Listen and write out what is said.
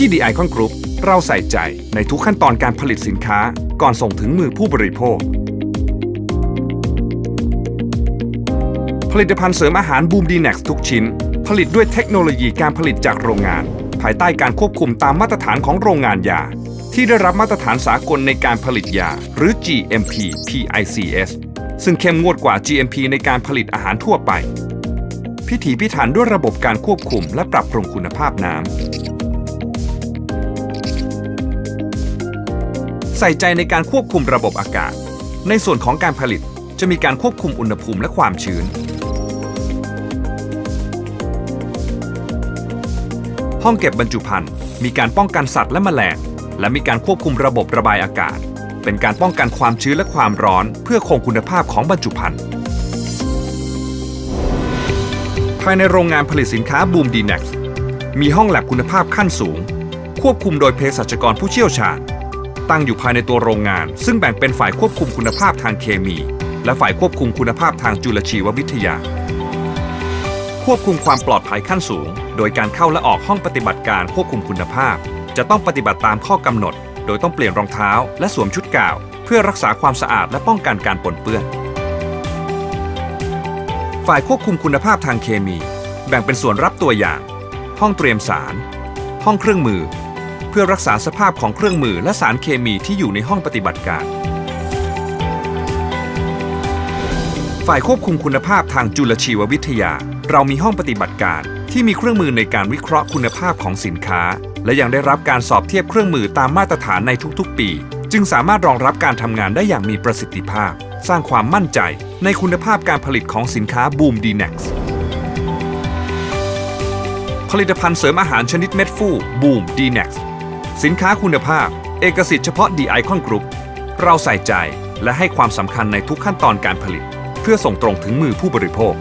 ที่ The Icon Group เราใส่ใจในทุกขั้นตอนการผลิตสินค้าก่อนส่งถึงมือผู้บริโภค ผลิตภัณฑ์เสริมอาหารบูมดีเน็กทุกชิ้น ผลิตด้วยเทคโนโลยีการผลิตจากโรงงาน ภายใต้การควบคุมตามมาตรฐานของโรงงานยา ที่ได้รับมาตรฐานสากลในการผลิตยา หรือ GMP PICS ซึ่งเข้มงวดกว่า GMP ในการผลิตอาหารทั่วไป พิถีพิถันด้วยระบบการควบคุมและปรับปรุงคุณภาพน้ำ ใส่ใจในการควบคุมระบบอากาศ ในส่วนของการผลิตจะมีการควบคุมอุณหภูมิและความชื้น ห้องเก็บบรรจุภัณฑ์มีการป้องกันสัตว์และแมลง และมีการควบคุมระบบระบายอากาศ เป็นการป้องกันความชื้นและความร้อน เพื่อคงคุณภาพของบรรจุภัณฑ์ภายในโรงงานผลิตสินค้าบูมดีเน็กมีห้องแลบคุณภาพขั้นสูง ควบคุมโดยเภสัชกรผู้เชี่ยวชาญ ตั้งอยู่ภายในตัวโรงงาน ซึ่งแบ่งเป็นฝ่ายควบคุมคุณภาพทางเคมี และฝ่ายควบคุมคุณภาพทางจุลชีววิทยา ควบคุมความปลอดภัยขั้นสูง โดยการเข้าและออกห้องปฏิบัติการควบคุมคุณภาพ จะต้องปฏิบัติตามข้อกำหนด โดยต้องเปลี่ยนรองเท้า และสวมชุดกาว เพื่อรักษาความสะอาดและป้องกันการปนเปื้อน ฝ่ายควบคุมคุณภาพทางเคมี แบ่งเป็นส่วนรับตัวอย่าง ห้องเตรียมสาร ห้องเครื่องมือ พื่อรักษาสภาพของเครื่องมือและสารเคมีที่อยู่ในห้องปฏิบัติการ ฝ่ายควบคุมคุณภาพทางจุลชีววิทยา เรามีห้องปฏิบัติการที่มีเครื่องมือในการวิเคราะห์คุณภาพของสินค้า และยังได้รับการสอบเทียบเครื่องมือตามมาตรฐานในทุกๆ ปี จึงสามารถรองรับการทำงานได้อย่างมีประสิทธิภาพ สร้างความมั่นใจในคุณภาพการผลิตของสินค้าบูมดีเน็กซ์ผลิตภัณฑ์เสริมอาหารชนิดเม็ดฟูบูมดีเน็กซ์ สินค้าคุณภาพ เอกสิทธิ์เฉพาะ The Icon Group เราใส่ใจและให้ความสำคัญในทุกขั้นตอนการผลิต เพื่อส่งตรงถึงมือผู้บริโภค